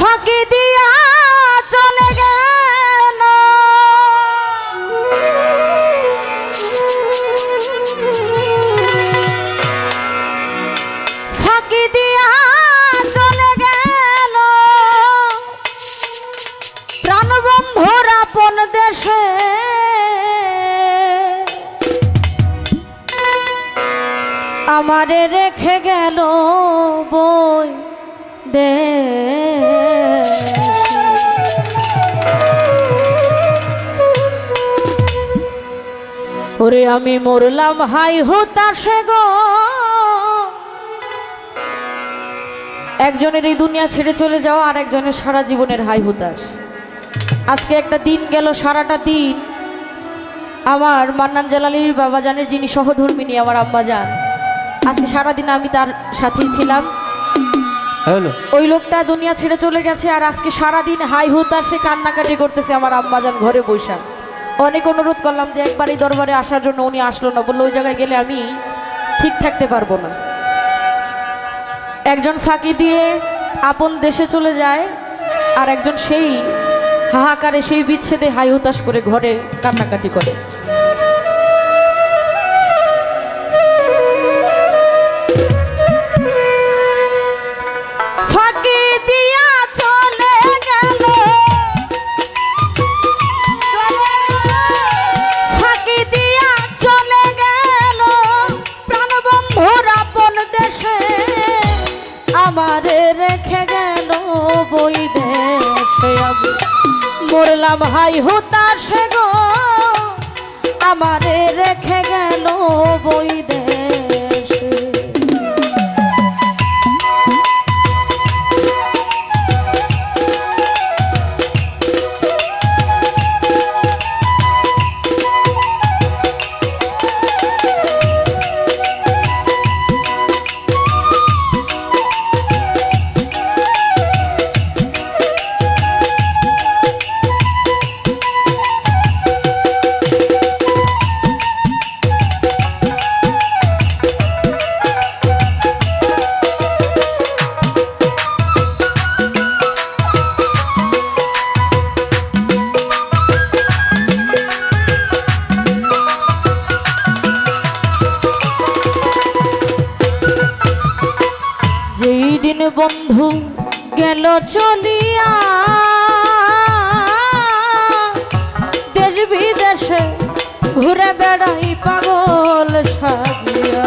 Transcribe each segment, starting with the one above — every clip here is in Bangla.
ফাঁকি দিয়া চলে গেল। ফাঁকি দিয়া চলে গেল। প্রাণবন্ধুর আপন দেশে। আমারে রেখে গেল বই। দে ওরে আমি মরলাম, হাই হতাশে গো। একজনের এই দুনিয়া ছেড়ে চলে যাওয়া আর একজনের সারা জীবনের হাই হতাশ। আজকে একটা দিন গেল, সারাটা দিন। আমার মান্নান জালালির বাবা জানের যিনি সহধর্মিনী, আমার আম্মা যান আজকে সারাদিন আমি তার সাথেই ছিলাম। হ্যালো। ওই লোকটা দুনিয়া ছেড়ে চলে গেছে আর আজকে সারাদিন হাই হুতার হুতাশে কান্নাকাটি করতেছে আমার আম্মাজান ঘরে বৈশা অনেক অনুরোধ করলাম যে একবার এই দরবারে আসার জন্য উনি আসলো না, বলল ওই জায়গায় গেলে আমি ঠিক থাকতে পারব না। একজন ফাঁকি দিয়ে আপন দেশে চলে যায় আর একজন সেই হাহাকারে, সেই বিচ্ছেদে হাই হুতাশ করে ঘরে কান্নাকাটি করে। বই দেশে আমি মরলাম হাই হতাশে গো আমারে রেখে গেল বই দেশে। বন্ধু গেল চলিয়া। দেশ বিদেশে ঘুরে বেড়াই পাগল সাজিয়া।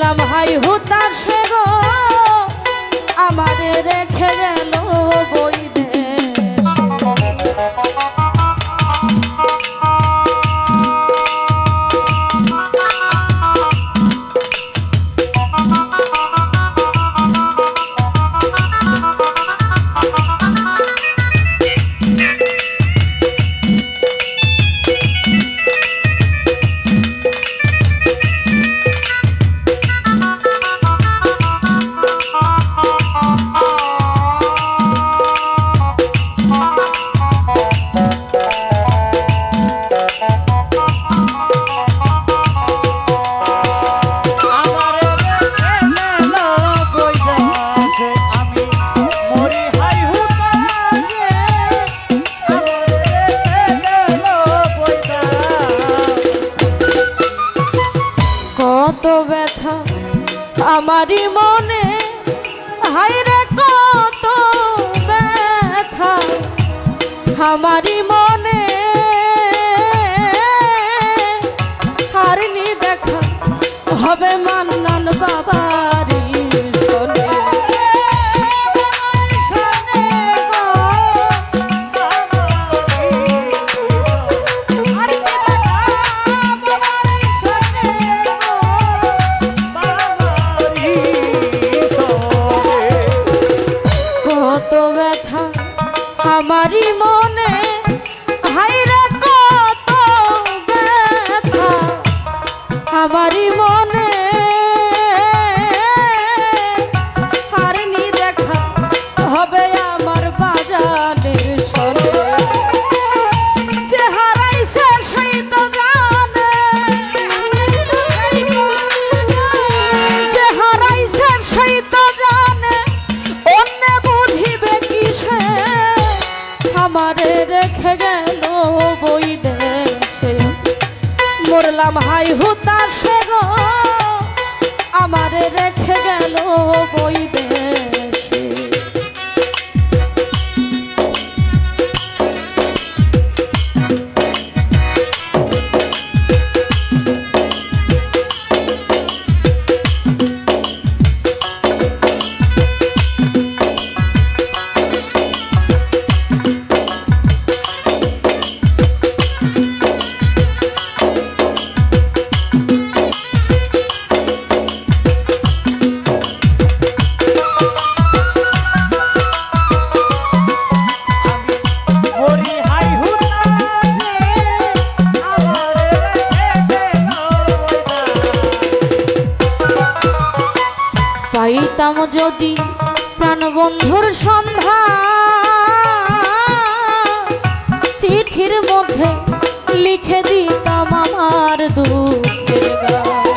মরলাম হাই হুতাশে গো আমাদের রেখে গেল বই তারি মনে হাইরে কত ব্যথা। আমারি মনে হারিনি দেখা হবে মান্নান বাবা। পাইতাম হাই হুতাশে গো আমারে রেখে গেল বই পাইতাম যদি প্রাণবন্ধুর সন্ধ্যা চিঠির মধ্যে লিখে দিতাম আমার দুঃখের গান।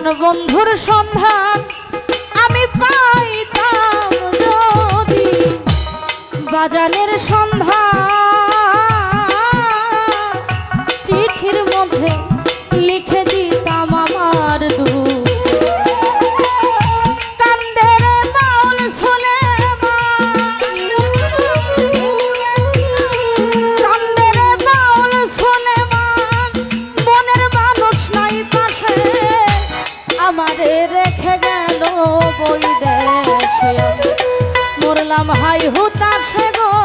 প্রাণবন্ধুর সন্ধান আমি পাইতাম যদি। সন্ধান করলাম হাই হুতাশে গো।